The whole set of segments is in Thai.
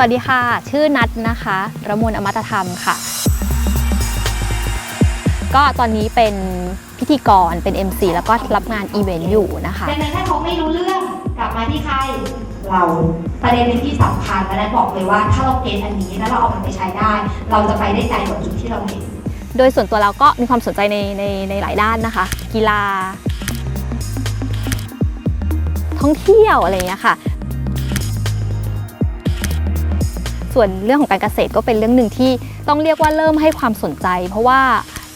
วัสดีค่ะ ชื่อนัทนะคะ ระมวลอมตะธรรมค่ะ ก็ตอนนี้เป็นพิธีกรเป็น MC แล้วก็รับงานอีเวนต์อยู่นะคะดังนั้นถ้าเขาไม่รู้เรื่องกลับมาที่ใครเราประเด็นหนึงที่สำคัญและนั้นบอกเลยว่าถ้าเราเก็ตอันนี้แล้วเราเอามันไปใช้ได้ เราจะไปได้ไกลกว่าจุดที่เราเห็นโดยส่วนตัวเราก็มีความสนใจในในในหลายด้านนะคะ กีฬา ท่องเที่ยวอะไรอย่างเงี้ยค่ะ ส่วนเรื่องของการเกษตรก็เป็นเรื่องหนึ่งที่ต้องเรียกว่าเริ่มให้ความสนใจ เพราะว่า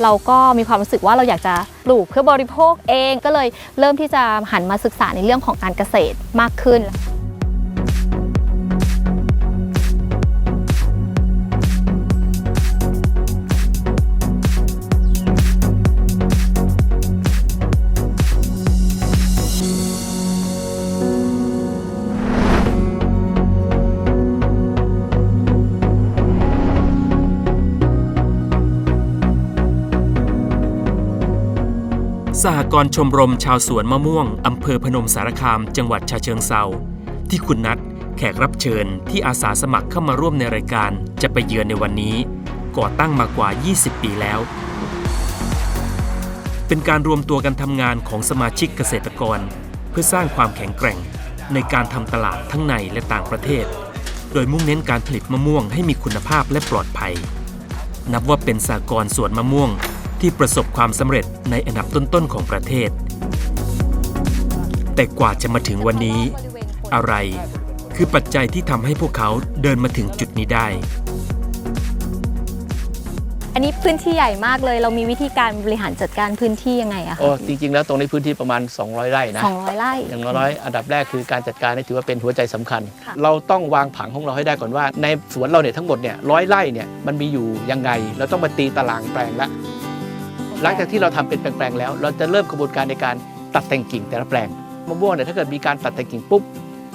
เราก็มีความรู้สึกว่าเราอยากจะปลูกเพื่อบริโภคเองก็เลยเริ่มที่จะหันมาศึกษาในเรื่องของการเกษตรมากขึ้น สหกรณ์ชมรมชาวสวนมะม่วง อำเภอพนมสารคาม จังหวัดฉะเชิงเซาที่คุณนัดแขกรับเชิญที่อาสาสมัครเข้ามาร่วมในรายการจะไปเยือนในวันนี้ ก่อตั้งมากว่า 20 ปีแล้ว เป็นการรวมตัวกันทำงานของสมาชิกเกษตรกร เพื่อสร้างความแข็งแกร่ง ในการทำตลาดทั้งในและต่างประเทศ โดยมุ่งเน้นการผลิตมะม่วงให้มีคุณภาพและปลอดภัย นับว่าเป็นสากรสวนมะม่วง ที่ประสบความสำเร็จในอันดับต้นๆของประเทศ แต่กว่าจะมาถึงวันนี้ อะไรคือปัจจัยที่ทำให้พวกเขาเดินมาถึงจุดนี้ได้ อันนี้พื้นที่ใหญ่มากเลย เรามีวิธีการบริหารจัดการพื้นที่ยังไงอะโอ้คะจริง ๆ แล้วตรงนี้พื้นที่ประมาณ 200 ไร่นะ สองร้อยไร่ อย่างน้อยๆอันดับแรกคือการจัดการนี่ถือว่าเป็นหัวใจสำคัญ ค่ะ เราต้องวางผังของเราให้ได้ก่อนว่า ในสวนเราเนี่ยทั้งหมดเนี่ยร้อยไร่เนี่ยมันมีอยู่ยังไง เราต้องมาตีตารางแปลงละ หลังจากที่เราทำเป็นแปลงๆแล้ว เราจะเริ่มกระบวนการในการตัดแต่งกิ่งแต่ละแปลงมะม่วงเนี่ยถ้าเกิดมีการตัดแต่งกิ่งปุ๊บ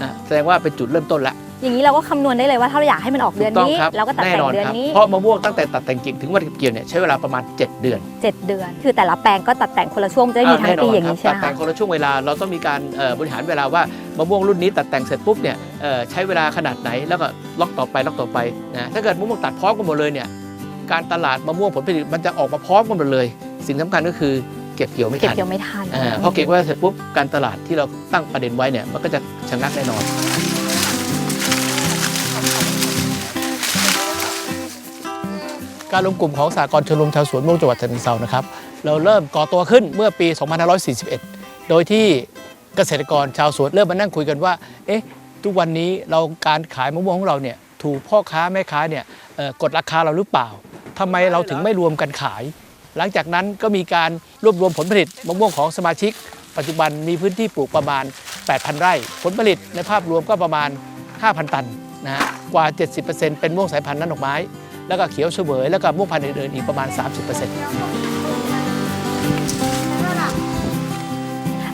นะแสดงว่าเป็นจุดเริ่มต้นละอย่างนี้เราก็คำนวณได้เลยว่าถ้าเราอยากให้มันออกเดือนถูกต้องนี้ครับเราก็ตัดแน่แต่งนอนเดือนครับนี้เพราะมะม่วงตั้งแต่ตัดแต่งกิ่งถึงวันเก็บเกี่ยวเนี่ยใช้เวลาประมาณ 7 เดือน 7 เดือน คือแต่ละแปลงก็ตัดแต่งคนละช่วงจะได้มีทั้งปีอย่างนี้นี้ใช่ตัดไหมแต่งคะคนละช่วงเวลาเราต้องมีการเอ่อบริหารเวลาว่ามะม่วงรุ่นนี้ตัดแต่งเสร็จปุ๊บเนี่ยเอ่อใช้เวลาขนาดไหนแล้วก็ล็อกต่อไปล็อกต่อไปนะถ้าเกิดมะม่วงตัดพร้อมกันหมดเลยเนี่ยการตลาดมะม่วงผลผลิตมันจะออกมาพร้อมกันหมดเลย สิ่งสำคัญก็คือเก็บเกี่ยวไม่เก็บทันเกี่ยวไม่ทันอ่าพอเก็บไว้เสร็จปุ๊บการตลาดที่เราตั้งประเด็นไว้เนี่ยมันก็จะชะงักแน่นอนการรวมกลุ่มของสากลชมรมชาวสวนม่วงจังหวัดฉะเชิงเทรานะครับ เราเริ่มก่อตัวขึ้นเมื่อปี 2541 โดยที่เกษตรกรชาวสวนเริ่มมานั่งคุยกันว่า เอ๊ะ ทุกวันนี้เราการขายมะม่วงของเราเนี่ยถูกพ่อค้าแม่ค้าเนี่ยเอ่อกดราคาเราหรือเปล่าทำไมเราถึงไม่รวมกันขาย หลังจากนั้นก็มีการรวบรวมผลผลิตมะม่วงของสมาชิก ปัจจุบันมีพื้นที่ปลูกประมาณ 8,000 ไร่ ผลผลิตในภาพรวมก็ประมาณ 5,000 ตันนะฮะกว่า 70%เป็นม่วงสายพันธุ์นั้นดอกไม้ แล้วก็เขียวเสวยแล้วก็ม่วงพันธุ์อื่นๆอีกประมาณ 30%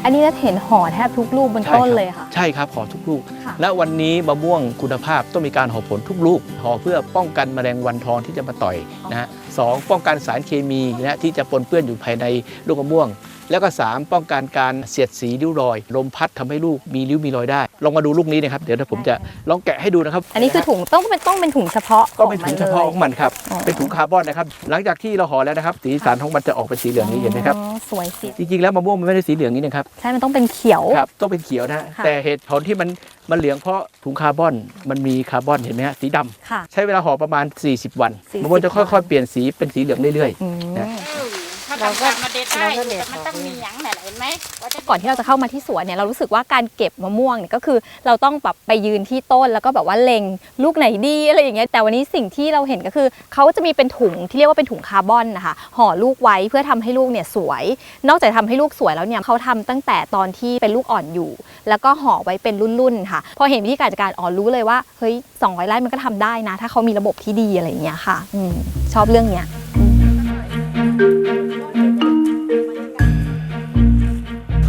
อันนี้จะเห็นห่อแทบทุกลูกบนต้นเลยค่ะ ใช่ครับห่อทุกลูกค่ะและวันนี้มะม่วงคุณภาพต้องมีการห่อผลทุกลูกห่อเพื่อป้องกันแมลงวันทองที่จะมาต่อยนะฮะ สองป้องกันสารเคมีนะฮะที่จะปนเปื้อนอยู่ภายในลูกมะม่วง แล้วก็ 3 ป้องกันการเสียดสีริ้วรอย ลมพัดทำให้ลูกมีริ้วมีรอยได้ ลองมาดูลูกนี้นะครับ เดี๋ยวผมจะลองแกะให้ดูนะครับ อันนี้คือถุงต้องเป็นต้องเป็นถุงเฉพาะก็เป็นถุงเฉพาะขขอองงมันมันครับอ๋อเป็นถุงคาร์บอนนะครับ หลังจากที่เราห่อแล้วนะครับ สีสันของมันจะออกเป็นสีเหลืองนี้เห็นไหมครับอ๋อสวยสิ จริงๆแล้วมะม่วงมันไม่ได้สีเหลืองนี้นะครับ ใช่ มันต้องเป็นเขียว ครับ ต้องเป็นเขียวนะฮะค่ะแต่เหตุผลที่มันมันเหลืองเพราะถุงคาร์บอน มันมีคาร์บอนเห็นไหมฮะ สีดำค่ะใช้เวลาห่อประมาณ 40 วัน40มะม่วงจะค่อยๆ เปลี่ยนสีเป็นสีเหลืองเรื่อยอื มนะถ้าทำการมาเด็ดได้แต่มันต้องมีหยังแหละไรไหมก่อนที่เราจะเข้ามาที่สวนเนี่ยเรารู้สึกว่าการเก็บมะม่วงเนี่ยก็คือเราต้องแบบไปยืนที่ต้นแล้วก็แบบว่าเล็งลูกไหนดีอะไรอย่างเงี้ยแต่วันนี้สิ่งที่เราเห็นก็คือเขาจะมีเป็นถุงที่เรียกว่าเป็นถุงคาร์บอนนะคะห่อลูกไว้เพื่อทำให้ลูกเนี่ยสวย นอกจากทำให้ลูกสวยแล้วเนี่ยเขาทำตั้งแต่ตอนที่เป็นลูกอ่อนอยู่ แล้วก็ห่อไว้เป็นรุ่นๆค่ะ พอเห็นวิธีการจัดการอ๋อรู้เลยว่าเฮ้ย200ไร่มันก็ทำได้นะ ถ้าเขามีระบบที่ดีอะไรอย่างเงี้ยค่ะอืมชอบเรื่องเนี้ย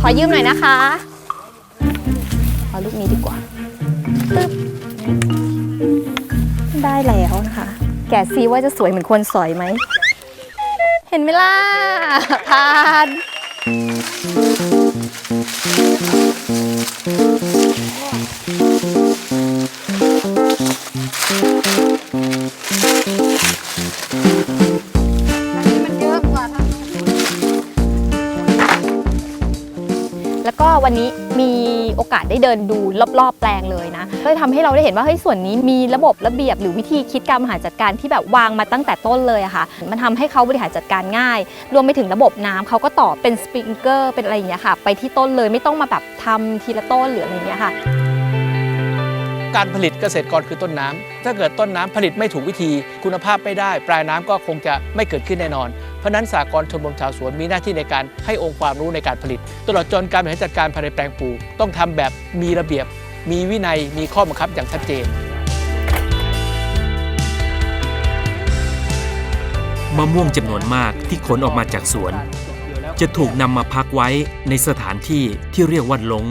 อยืมหน่อยนะคะ เอาลูกนี้ดีกว่าปึ๊บได้แล้วนะคะ แกะซีว่าจะสวยเหมือนคนสอยไหม เห็นไหมล่ะผ่าน ได้เดินดูรอบๆแปลงเลยนะก็เลยทำให้เราได้เห็นว่าเฮ้ยส่วนนี้มีระบบระเบียบหรือวิธีคิดการบริหารจัดการที่แบบวางมาตั้งแต่ต้นเลยอะค่ะ มันทำให้เขาบริหารจัดการง่าย รวมไปถึงระบบน้ำเขาก็ต่อเป็นสปริงเกอร์เป็นอะไรอย่างเงี้ยค่ะ ไปที่ต้นเลยไม่ต้องมาแบบทำทีละต้นหรืออะไรอย่างเงี้ยค่ะการผลิตเกษตรกรคือต้นน้ำถ้าเกิดต้นน้ำผลิตไม่ถูกวิธีคุณภาพไม่ได้ ปลายน้ำก็คงจะไม่เกิดขึ้นแน่นอน ราะนั้นสากลชมรมชาวสวนมีหน้าที่ในการให้องค์ความรู้ในการผลิต ตลอดจนการบริหารจัดการภายในแปลงปลูกต้องทำแบบมีระเบียบ มีวินัยมีข้อบังคับอย่างชัดเจนมะม่วงจำนวนมากที่ขนออกมาจากสวน จะถูกนำมาพักไว้ในสถานที่ที่เรียกว่าลง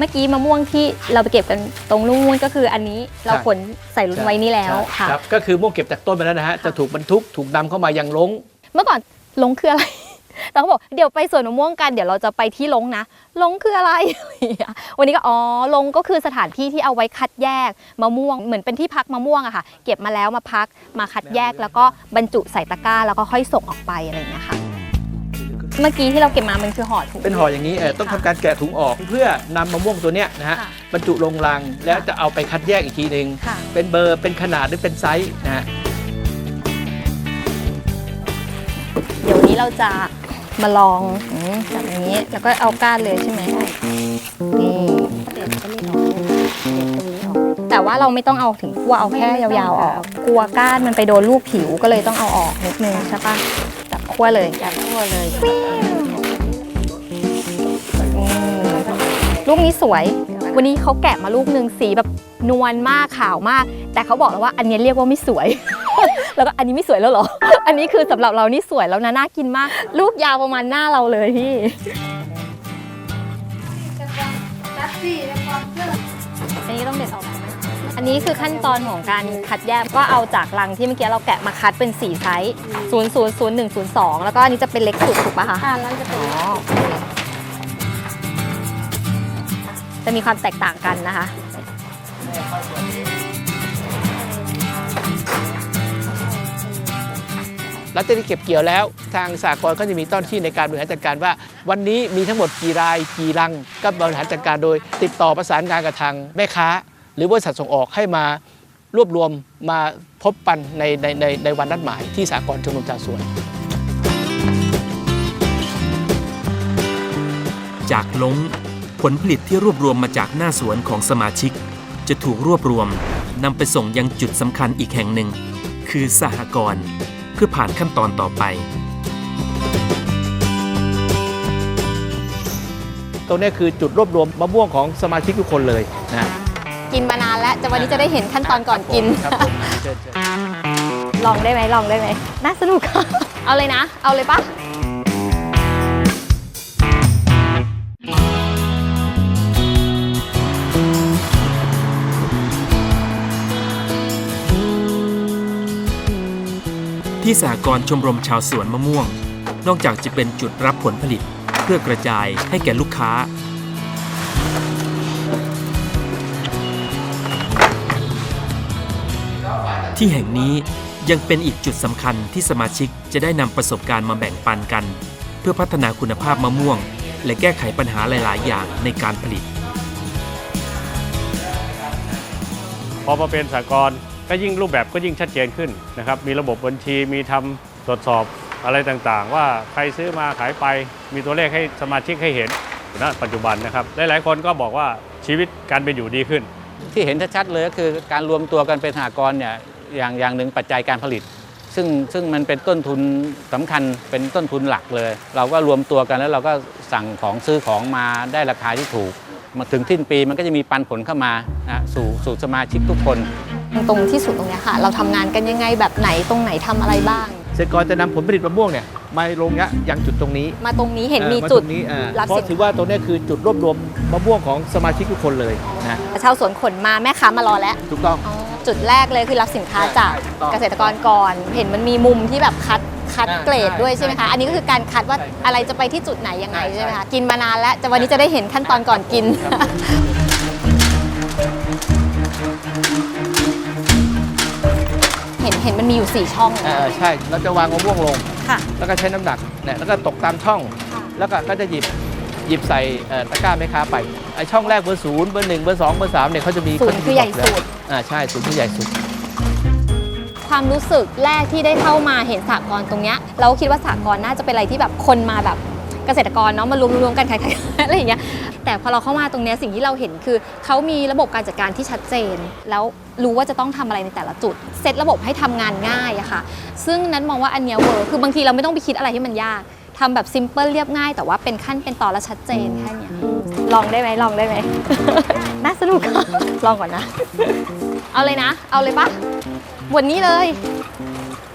เมื่อกี้มะม่วงที่เราไปเก็บกันตรงนู่นก็คืออันนี้เราขนใส่รถไว้นี่แล้วค่ะ ครับก็คือม่วงเก็บจากต้นไปแล้วนะฮะจะถูกบรรทุกถูกนำเข้ามายังลง เมื่อก่อนลงคืออะไรแต่เขาบอกเดี๋ยวไปสวนมะม่วงกันเดี๋ยวเราจะไปที่ลงนะ ลงคืออะไร อะไรอย่างเงี้ยวันนี้ก็อ๋อลงก็คือสถานที่ที่เอาไว้คัดแยกมะม่วงเหมือนเป็นที่พักมะม่วงอะค่ะ เก็บมาแล้วมาพักมาคัดแยกแล้วก็บรรจุใส่ตะกร้าแล้วก็ค่อยส่งออกไปอะไรอย่างเงี้ยค่ะ เมื่อกี้ที่เราเก็บมามันคือห่อถุง เป็นห่ออย่างนี้เออต้องทำการแกะถุงออกเพื่อนำมะม่วงตัวเนี้ยนะฮะค่ะบรรจุลงลังแล้วจะเอาไปคัดแยกอีกทีหนึ่งค่ะ เป็นเบอร์เป็นขนาดหรือเป็นไซส์นะฮะเดี๋ยวนี้เราจะมาลองอืมแบบนี้แล้วก็เอาก้านเลยใช่ไหมนี่แต่ว่าเราไม่ต้องเอาถึงขั้วเอาแค่ยาวๆออก กลัวก้านมันไปโดนลูกผิวก็เลยต้องเอาออกนิดนึงใช่ปะ จับขั้วเลยจับขั้วเลยลูกนี้สวย วันนี้เขาแกะมาลูกหนึ่งสีแบบนวลมากขาวมาก แต่เขาบอกแล้วว่าอันนี้เรียกว่าไม่สวย แล้วก็อันนี้ไม่สวยแล้วเหรอ อันนี้คือสำหรับเรานี่สวยแล้วนะน่ากินมาก ลูกยาวประมาณหน้าเราเลยพี่อันนี้ต้องเด็ดออกไหม อันนี้คือขั้นตอนของการคัดแยกก็เอาจากรังที่เมื่อกี้เราแกะมาคัดเป็น 4 ไซส์0 0 0 1 0 2 แล้วก็อันนี้จะเป็นเล็กสุดถูกปะคะอ่านั่นจะเป็นอ๋อโอเคจะมีความแตกต่างกันนะคะหลังจากที่เก็บเกี่ยวแล้ว ทางสากลก็จะมีเจ้าหน้าที่ในการบริหารจัดการว่า วันนี้มีทั้งหมดกี่รายกี่รัง ก็บริหารจัดการโดย ติดต่อประสานงานกับทางแม่ค้าห รือบริษัทส่งออกให้มารวบรวมมาพบปันในในในในวันนัดหมายที่สากลชมรมชาวสวน จากลงผลผลิตที่รวบรวมมาจากหน้าสวนของสมาชิก จะถูกรวบรวมนำไปส่งยังจุดสำคัญอีกแห่งหนึ่ง คือสหกรณ์เพื่อผ่านขั้นตอนต่อไป ตรงนี้คือจุดรวบรวมมะม่วงของสมาชิกทุกคนเลยนะ กินมานานแล้วจะวันนี้จะได้เห็นขั้นตอนก่อนกิน ครับผมเชิญเชิญลองได้ไหมลองได้ไหมน่าสนุก เอาเลยนะ เอาเลยปะที่สหกรณ์ชมรมชาวสวนมะม่วง นอกจากจะเป็นจุดรับผลผลิต เพื่อกระจายให้แก่ลูกค้า ที่แห่งนี้ยังเป็นอีกจุดสำคัญที่สมาชิกจะได้นำประสบการณ์มาแบ่งปันกัน เพื่อพัฒนาคุณภาพมะม่วง และแก้ไขปัญหาหลาย ๆ อย่างในการผลิต พอมาเป็นสากลก็ยิ่งรูปแบบก็ยิ่งชัดเจนขึ้นนะครับ มีระบบบัญชีมีทำตรวจสอบอะไรต่างๆ ว่าใครซื้อมาขายไป มีตัวเลขให้สมาชิกให้เห็นณปัจจุบันนะครับ หลายๆ คนก็บอกว่าชีวิตการเป็นอยู่ดีขึ้น ที่เห็นชัดๆเลยก็คือการรวมตัวกันเป็นสหกรณ์เนี่ย อย่างอย่างหนึ่งปัจจัยการผลิต ซึ่งซึ่งมันเป็นต้นทุนสำคัญเป็นต้นทุนหลักเลย เราก็รวมตัวกันแล้วเราก็สั่งของซื้อของมาได้ราคาที่ถูก มาถึงสิ้นปีมันก็จะมีปันผลเข้ามานะสู่สู่สมาชิกทุกคน ตรงที่สุดตรงเนี้ยค่ะ เราทำงานกันยังไงแบบไหนตรงไหนทำอะไรบ้างเกษตรกรจะนำผลผลิตมะม่วงเนี่ยมาลงยะยังจุดตรงนี้ มาตรงนี้เห็นมีอ่อจุดตรงนี้อ่ารับเพราะสินถือว่าตรงนี้คือจุดรวบรวมมะม่วงของสมาชิกทุกคนเลยนะชาวสวนขนมาแม่ค้ามารอแล้วถูกต้อง จุดแรกเลยคือรับสินค้าใช่จากใช่ถูกต้องเกษตรกรก่อน เห็นมันมีมุมที่แบบคัดคัดอ่าเกรดด้วยใช่ใช่ไหมใช่คะ อันนี้ก็คือการคัดว่าใช่อะไรจะไปที่จุดไหนยังไงใช่ใช่ไหมใช่คะ กินมานานแล้วแต่วันนี้จะได้เห็นขั้นตอนก่อนกินเห็นเห็นมันมีอยู่ 4 ช่องเออใช่ เราจะวางมะม่วงลง ค่ะ แล้วก็ใช้น้ำหนักเนี่ยแล้วก็ตกตามช่อง แล้วก็ก็จะหยิบหยิบใส่เอ่อตะกร้าแม่ค้าไปไอช่องแรกเบอร์ศูนย์เบอร์หนึ่งเบอร์สองเบอร์สามเนี่ยเขาจะมีศูนย์คือใหญ่สุด อ่าใช่ศูนย์คือใหญ่สุดความรู้สึกแรกที่ได้เข้ามาเห็นสากรตรงเนี้ยเราก็คิดว่าสากรน่าจะเป็นอะไรที่แบบคนมาแบบเกษตรกรเนาะมารวมๆกันขายๆอะไรอย่างเงี้ยแต่พอเราเข้ามาตรงเนี้ยสิ่งที่เราเห็นคือเขามีระบบการจัดการที่ชัดเจน แล้วรู้ว่าจะต้องทำอะไรในแต่ละจุด เซตระบบให้ทำงานง่ายอะค่ะ ซึ่งนั้นมองว่าอันเนี้ยเวิร์คคือบางทีเราไม่ต้องไปคิดอะไรที่มันยากทำแบบซิมเ l ิลเรียบง่าย แต่ว่าเป็นขั้นเป็นตอนและชัดเจนแค่เนี้ย ลองได้ไหมลองได้ไหม น่าสนุก ลองก่อนนะ เอาเลยนะ เอาเลยปะวันนี้เลย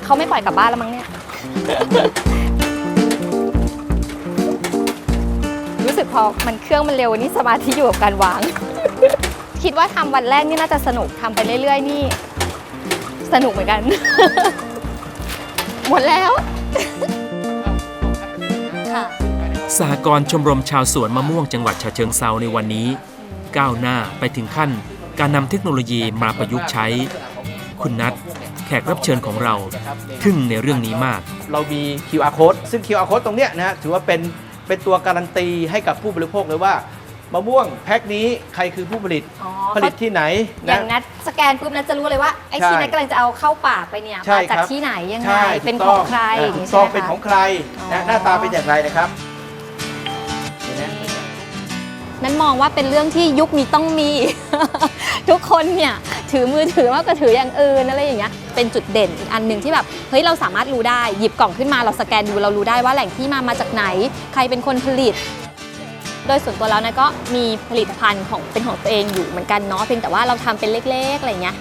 เขาไม่ปล่อยกลับบ้านแล้วมั้งเนี่ย รู้สึกพอมันเครื่องมันเร็วนี่สมาธิอยู่กับการวาง คิดว่าทำวันแรกนี่น่าจะสนุกทำไปเรื่อย ๆ นี่ สนุกเหมือนกัน หมดแล้วค่ะ สหกรณ์ชมรมชาวสวนมะม่วงจังหวัดฉะเชิงเซาในวันนี้ ก้าวหน้าไปถึงขั้นการนำเทคโนโลยีมาประยุกต์ใช้ คุณนัทแขกรับเชิญของเราทึ่งในเรื่องนี้มาก เรามี QR code ซึ่ง QR code ตรงเนี้ยนะฮะถือว่าเป็นเป็นตัวการันตีให้กับผู้บริโภคเลยว่ามะม่วงแพ็คนี้ใครคือผู้ผลิตอ๋อ ผลิตที่ไหนอนะ ย่างนัดสแกนปุ๊บนัดจะรู้เลยว่าไอ้ใช่ที่นัดกำลังจะเอาเข้าปากไปเนี่ยใช่มาจากครับ ที่ไหนยังไงใช่เป็นถูกขต้องใครอย่างถูนี้กใช่ต้องไหมเป็นคะของใครอ๋นะอหน้าตาเป็นอย่างไรนะครับ นั้นมองว่าเป็นเรื่องที่ยุคนี้ต้องมี ทุกคนเนี่ยถือมือถือมากกว่าถืออย่างอื่นอะไรอย่างเงี้ยเป็นจุดเด่นอีกอันหนึ่งที่แบบเฮ้ยเราสามารถรู้ได้หยิบกล่องขึ้นมาเราสแกนดูเรารู้ได้ว่าแหล่งที่มามาจากไหน ใครเป็นคนผลิต โดยส่วนตัวแล้วนะก็มีผลิตภัณฑ์ของเป็นของตัวเองอยู่เหมือนกันเนาะเพียงแต่ว่าเราทำเป็นเล็กๆอะไรเงี้ย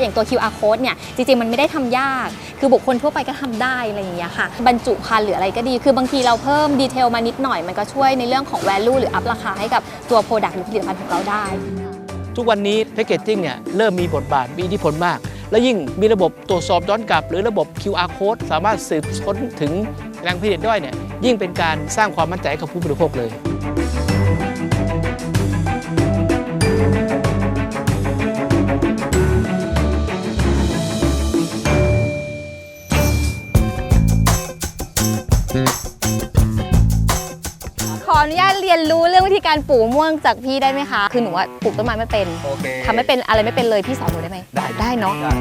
อย่างตัว QR code เนี่ยจริงๆมันไม่ได้ทำยาก คือบุคคลทั่วไปก็ทำได้อะไรอย่างเงี้ยค่ะ บรรจุภัณฑ์หรืออะไรก็ดี คือบางทีเราเพิ่มดีเทลมานิดหน่อย มันก็ช่วยในเรื่องของ value หรืออัพราคาให้กับตัว Product หรือผลิตภัณฑ์ของเราได้ ทุกวันนี้แพคเกจจิ้งเนี่ยเริ่มมีบทบาทมีอิทธิพลมาก และยิ่งมีระบบตรวจสอบย้อนกลับ หรือระบบ QR code สามารถสืบค้นถึงแหล่งผลิตด้เนี่ยยิ่งเป็นการสร้างความมั่นใจให้กับผู้บริโภคเลย การปลูกมะม่วงจากพี่ได้ไหมคะ คือหนูว่าปลูกต้นไม้ไม่เป็นโอเคทำไม่เป็นอะไรไม่เป็นเลยพี่สอนหนูได้ไหมได้ ได้เนาะ ได้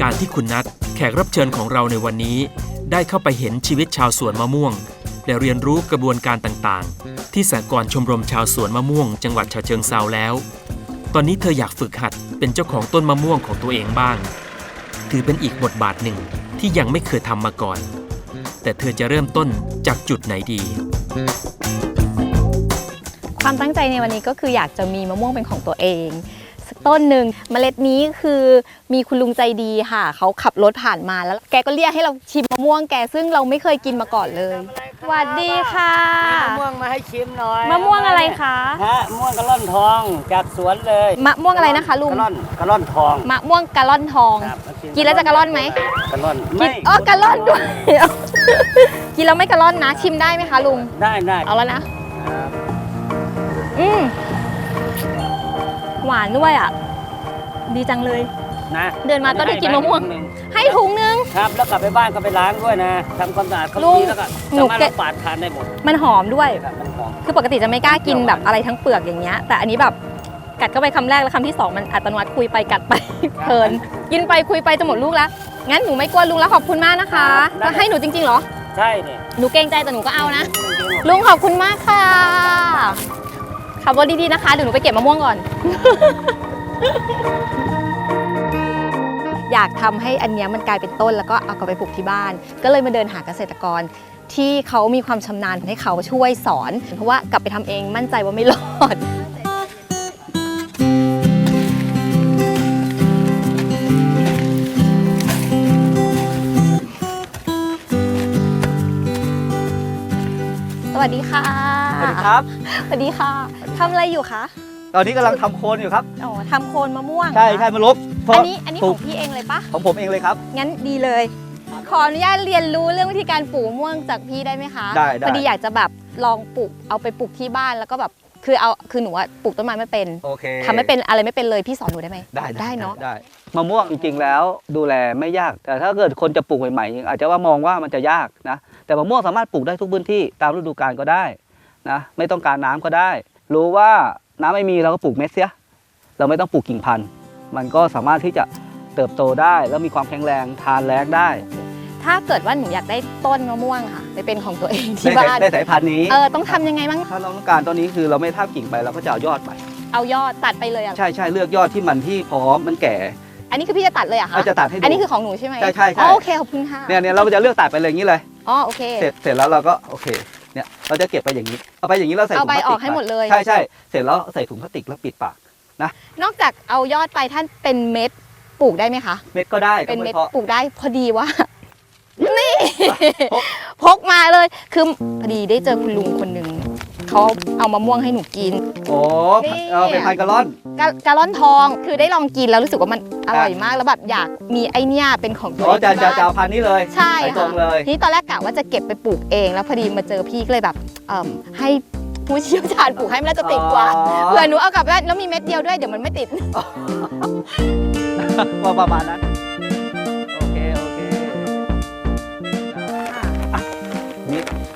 การที่คุณนัทแขกรับเชิญของเราในวันนี้ ได้เข้าไปเห็นชีวิตชาวสวนมะม่วง และเรียนรู้กระบวนการต่างๆ ที่สหกรณ์ชมรมชาวสวนมะม่วง จังหวัดฉะเชิงเซาแล้ว ตอนนี้เธออยากฝึกหัดเป็นเจ้าของต้นมะม่วงของตัวเองบ้าง ถือเป็นอีกบทบาทหนึ่งที่ยังไม่เคยทำมาก่อน แต่เธอจะเริ่มต้นจากจุดไหนดี ความตั้งใจในวันนี้ก็คืออยากจะมีมะม่วงเป็นของตัวเองสักต้นหนึ่งเมล็ดนี้คือมีคุณลุงใจดีค่ะ เขาขับรถผ่านมาแล้วแกก็เรียกให้เราชิมมะม่วงแกซึ่งเราไม่เคยกินมาก่อนเลย สวัสดีค่ะมะม่วงมาให้ชิมหน่อยมะม่วงอะไรคะฮะมะม่วงกะล่อนทองจากสวนเลยมะม่วงอะไรนะคะลุงกะล่อนกะล่อนทองมะม่วงกะล่อนทอง ครับมาชิมกินแล้วจะกะล่อนไหมกะล่อนกิไม่นอ๋อกะล่อนด้วย กินแล้วไม่กะล่อนนะชิมได้ไหมคะลุง ได้ได้เอาแล้วนะครับอืมหวานด้วยอะ ดีจังเลย นะเดินมาต้องได้กินมะม่วงให้ให้ถุงนึง ครับ แล้วกลับไปบ้านก็ไปล้างด้วยนะทำความสะอาดเขาลุงดีแล้วก็หนูสามารถเก็บเอาปาดทานได้หมด มันหอมด้วยครับมันหอมคือปกติจะไม่กล้ากินแบบอะไรทั้งเปลือกอย่างเงี้ย แต่อันนี้แบบกัดเข้าไปคำแรกแล้วคำที่สองมันอัตโนมัติคุยไปกัดไปเพลิน กินไปคุยไปจะหมดลูกแล้ว งั้นหนูไม่กลัวลุงแล้วขอบคุณมากนะคะได้จะให้หนูจริงๆเหรอ ใช่เนี่ยหนูเกรงใจแต่หนูก็เอานะ ลุงขอบคุณมากค่ะขับรถดีๆนะคะเดี๋ยวหนูไปเก็บมะม่วงก่อน อยากทำให้อันเนี้ยมันกลายเป็นต้นแล้วก็เอากลับไปปลูกที่บ้าน ก็เลยมาเดินหาเกษตรกรที่เขามีความชำนาญให้เขาช่วยสอน เพราะว่ากลับไปทำเองมั่นใจว่าไม่รอดสวัสดีค่ะ สวัสดีครับ สวัสดีค่ะ ทำอะไรอยู่คะ ตอนนี้กำลังทำโคนอยู่ครับ อ๋อทำโคนมะม่วงใช่เหรอใช่มาลบเพราะอันนี้อันนี้ปขลูอกงพี่เองเลยปะของผมเองเลยครับ งั้นดีเลย ขออนุญาตเรียนรู้เรื่องวิธีการปลูกมะม่วงจากพี่ได้ไหมคะได้ได้ พอดีอยากจะแบบลองปลูกเอาไปปลูกที่บ้านแล้วก็แบบคือเอาคือหนูอะปลูกต้นไม้ไม่เป็นโอเคทำไม่เป็นอะไรไม่เป็นเลยพี่สอนหนูได้ไหมได้ได้เนอะได้มะม่วงจริงๆแล้วดูแลไม่ยาก แต่ถ้าเกิดคนจะปลูกใหม่ๆอาจจะว่ามองว่ามันจะยากนะแต่มะม่วงสามารถปลูกได้ทุกพื้นที่ตามฤดูกาลก็ได้นะไม่ต้องการน้ำก็ได้ รู้ว่า น้ำไม่มีเราก็ปลูกเม็ดเสีย เราไม่ต้องปลูกกิ่งพันธุ์ มันก็สามารถที่จะเติบโตได้ แล้วมีความแข็งแรงทานแรงได้ ถ้าเกิดว่าหนูอยากได้ต้นมะม่วงค่ะไปเป็นของตัวเองได้ที่สายบ้านได้สายพันธุ์นี้เออต้องทำยังไงบ้างถ้าเราต้องการตอนนี้คือเราไม่ทาบกิ่งไปเราก็จะเอายอดไป เอายอดตัดไปเลยอะใช่ใช่เลือกยอดที่มันที่พร้อมมันแก่อันนี้คือพี่จะตัดเลยเหรอะคะเราจะตัดให้ดู อันนี้คือของหนูใช่ไหมใช่ใช่ใช่ อ๋อโอเคขอบคุณค่ะเนี่ยเนี่ยเราจะเลือกตัดไปเลยอย่างนี้เลย อ๋อโอเค เสร็จเสร็จแล้วเราก็โอเค เนี่ยเราจะเก็บไปอย่างนี้ เอาไปอย่างนี้เราใส่เอาถุงใบพลาสอติอกให้หมดเลย ใช่ใช่เสร็จแล้วใส่ถุงพลาสติกแล้วปิดปากนอกจากเอายอดไปท่านเป็นเม็ดปลูกได้ไหมคะ เม็ดก็ได้เป็นเม็ดก็ไพาะ ปลูกได้พอดีว่า นี่พกพกมาเลย คือพอดีได้เจอคุณลุงคนหนึ่ง เขาเอามะม่วงให้หนูกิน โอ้นี่เออเป็นพันกะล่อนกะกะล่อนทองคือได้ลองกินแล้วรู้สึกว่ามันอร่อยมากแล้วแบบอยากมีไอเนี้ยเป็นของตัวอ๋อเองจะที่จะบ้านจะเอาพันนี้เลยใช่ใส่ตรค่ะงเลย ทีนี้ตอนแรกกะว่าจะเก็บไปปลูกเอง แล้วพอดีมาเจอพี่ก็เลยแบบเอิ่มให้ผู้เชี่ยวชาญปลูกให้มันน่าจะติดกว่าอ๋อ เผื่อหนูเอากลับบ้านแล้วมีเม็ดเดียวด้วยเดี๋ยวมันไม่ติดว่าประมาณนั้น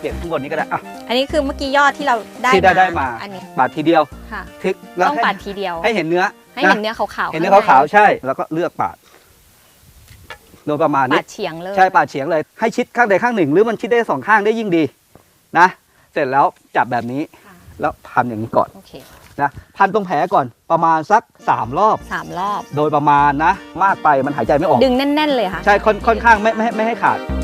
ลี่ยนข้างบนนี้ก็ได้อะ อันนี้คือเมื่อกี้ยอดที่เราได้ที่ได้ได้มา อันนี้ปาดทีเดียวค่ะทึกแล้วต้องให้ปาดทีเดียวให้เห็นเนื้อให้เห็นนะเนื้อขาวๆเห็นเนื้อข้งใขาวๆใช่ แล้วก็เลือกปาดโดยประมาณปานี้ดเฉียงเลยใช่ปาดเฉียงเลยให้ชิดข้างใดข้างหนึ่ง หรือมันชิดได้สองข้างได้ยิ่งดี นะ เสร็จแล้วจับแบบนี้ค่ะแล้วพันอย่างนี้ก่อนโอเคนะพันตรงแผลก่อนประมาณสัก 3 รอบสามรอบ โดยประมาณนะ มากไปมันหายใจไม่ออก ดึงแน่น ๆ เลยค่ะ ใช่ค่อนค่อนข้างไม่ไม่ให้ไม่ให้ขาดนะติด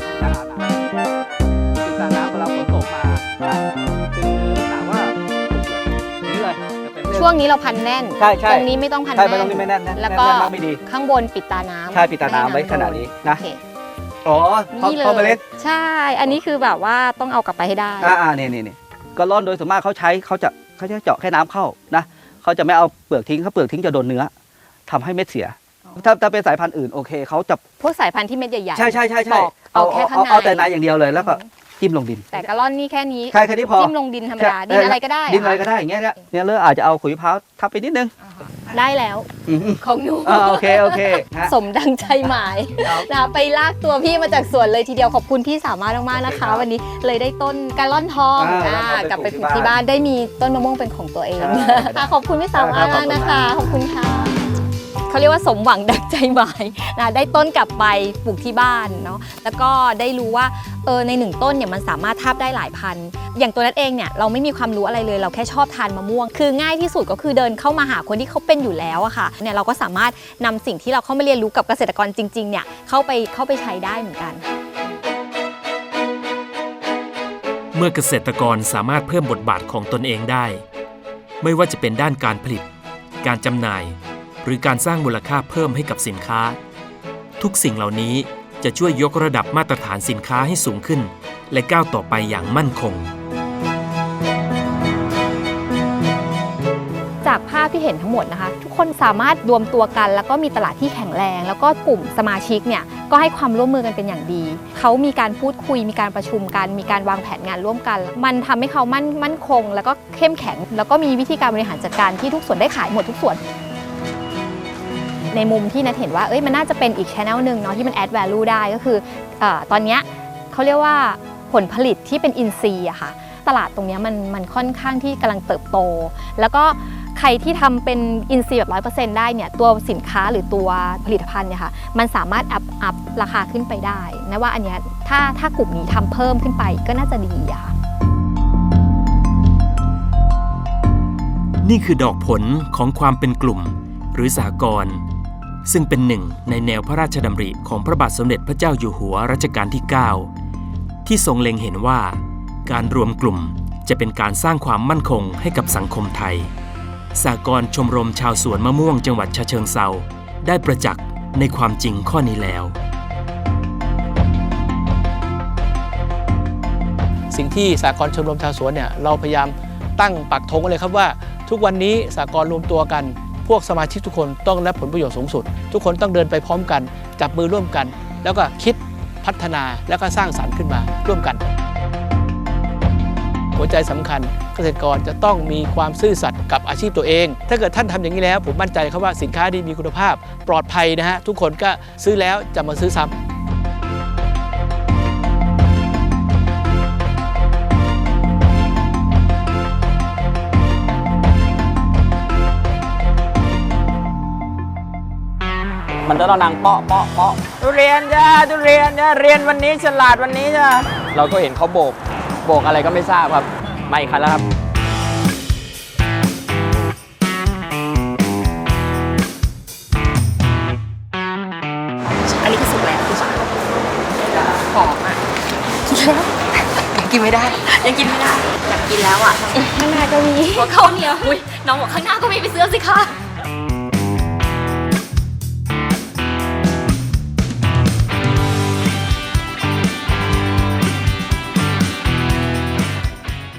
ช่วงนี้เราพันแน่นใช่ใช่ตรงนี้ไม่ต้องพันใช่แน่ไม่ต้องนี่ไม่แน่นนะแล้วก็แน่นมากไม่ดี ข้างบนปิดตาน้ำใช่ปิดตาน้ำไว้ขนาดนี้นะ โอเคอ๋อพอนี่เลยพอเมล็ดใช่ อันนี้คือแบบว่าต้องเอากลับไปให้ได้ อ่าอ่านี่นี่นี่ก็ร่อนโดยส่วนมากเขาใช้เขาจะเขาจะเจาะแค่น้ำเข้านะเขาจะไม่เอาเปลือกทิ้งเขาเปลือกทิ้งจะโดนเนื้อทำให้เม็ดเสียถ้าถ้าเป็นสายพันธุ์อื่นโอเคเขาจะพวกสายพันธุ์ที่เม็ดใหญ่ๆ ใช่ใช่ใช่ปใช่อกเอาแค่ข้างใน เอาแต่ในอย่างเดียวเลยแล้วก็ จิ้มลงดิน แต่กระล่อนนี่แค่นี้ใช่แค่นี้พอจิ้มลงดินธรรมดาใช่ดินอะไรก็ได้ดินอะไรเหก็ได้อย่างเงี้ยเนี่ยเนี่ยเลือกอาจจะเอาขุยมะพร้าวทับไปนิดนึงได้แล้วอืมของหนูอ่าโอเคโอเคฮะสมดังใจหมายนะไปลากตัวพี่มาจากสวนเลยทีเดียวขอบคุณพี่สามารถมากๆนะคะ วันนี้เลยได้ต้นกะล่อนทองอ่าอ่าแล้วกลับไปเอาไปปปลูลูกกที่ที่บ้าบ้านนได้มีต้นมะม่วงเป็นของตัวเองใช่ค่ะขอบคุณพี่สามารถครับขอบคุณนะคะมากขอบคุณค่ะ เขาเรียกว่าสมหวังดังใจหมายนะได้ต้นกลับไปปลูกที่บ้านเนาะแล้วก็ได้รู้ว่าเออในหนึ่งต้นเนี่ยมันสามารถทาบได้หลายพันอย่างตัวนัทเองเนี่ยเราไม่มีความรู้อะไรเลยเราแค่ชอบทานมะม่วง คือง่ายที่สุดก็คือเดินเข้ามาหาคนที่เขาเป็นอยู่แล้วอะค่ะเนี่ยเราก็สามารถนำสิ่งที่เราเข้ามาเรียนรู้กับเกษตรกรจริงๆเนี่ยเข้าไปเข้าไปใช้ได้เหมือนกันเมื่อเกษตรกรสามารถเพิ่มบทบาทของตนเองได้ ไม่ว่าจะเป็นด้านการผลิต การจำหน่าย หรือการสร้างมูลค่าเพิ่มให้กับสินค้า ทุกสิ่งเหล่านี้จะช่วยยกระดับมาตรฐานสินค้าให้สูงขึ้น และก้าวต่อไปอย่างมั่นคง จากภาพที่เห็นทั้งหมดนะคะ ทุกคนสามารถรวมตัวกัน แล้วก็มีตลาดที่แข็งแรง แล้วก็กลุ่มสมาชิกเนี่ยก็ให้ความร่วมมือกันเป็นอย่างดี เขามีการพูดคุย มีการประชุมกัน มีการวางแผนงานร่วมกัน มันทำให้เขามั่นมั่นคง แล้วก็เข้มแข็ง แล้วก็มีวิธีการบริหารจัดการที่ทุกส่วนได้ขายหมดทุกส่วน ในมุมที่นัทเห็นว่าเอ้ยมันน่าจะเป็นอีกช anel หนึ่งเนาะที่มัน add value ได้ก็คืออตอนนี้เขาเรียกว่าผลผลิตที่เป็นอินทรีย์อะค่ะตลาดตรงนี้มันมันค่อนข้างที่กำลังเติบโต แล้วก็ใครที่ทำเป็นอินทรีย์แบบร้อยเปอร์เซ็นต์ได้เนี่ยตัวสินค้าหรือตัวผลิตภัณฑ์เนี่ยค่ะมันสามารถอัพอัพราคาขึ้นไปได้นะว่าอันเนี้ยถ้าถ้ากลุ่มนี้ทำเพิ่มขึ้นไปก็น่าจะดีอะค่ะนี่คือดอกผลของความเป็นกลุ่ม หรือสหกร ซึ่งเป็นหนึ่งในแนวพระราชดำริของพระบาทสมเด็จพระเจ้าอยู่หัวรัชกาลที่ 9 ที่ทรงเล็งเห็นว่า การรวมกลุ่มจะเป็นการสร้างความมั่นคงให้กับสังคมไทยสหกรชมรมชาวสวนมะม่วงจังหวัดฉะเชิงเซาได้ประจักษ์ในความจริงข้อนี้แล้ว สิ่งที่สากลชมรมชาวสวนเนี่ยเราพยายามตั้งปักธงเลยครับว่า ทุกวันนี้สากลรวมตัวกัน วกสมาชิกทุกคนต้องได้รับผลประโยชน์สูงสุด ทุกคนต้องเดินไปพร้อมกัน จับมือร่วมกัน แล้วก็คิดพัฒนาแล้วก็สร้างสรรค์ขึ้นมาร่วมกัน หัวใจสำคัญเกษตรกรจะต้องมีความซื่อสัตย์กับอาชีพตัวเอง ถ้าเกิดท่านทำอย่างนี้แล้ว ผมมั่นใจครับว่าสินค้าดีมีคุณภาพ ปลอดภัยนะฮะทุกคนก็ซื้อแล้วจะมาซื้อซ้ำ มันจะต้องดังเปาะเปาะเปาะทุเรียนจ้าทุเรียนจ้าเรียนวันนี้ฉลาดวันนี้จ้าเราก็เห็นเขาโบก โบกอะไรก็ไม่ทราบครับไม่คันแล้วครับอันนี้คือสุกแล้วคือสุกหอมอะสุกแล้วยังกินไม่ได้ ยังกินไม่ได้อยากกินแล้วอะข้างหน้าก็มีหัวข้าวเหนียวอุ้ยน้องบอกข้างหน้าก็มีไปซื้อสิคะ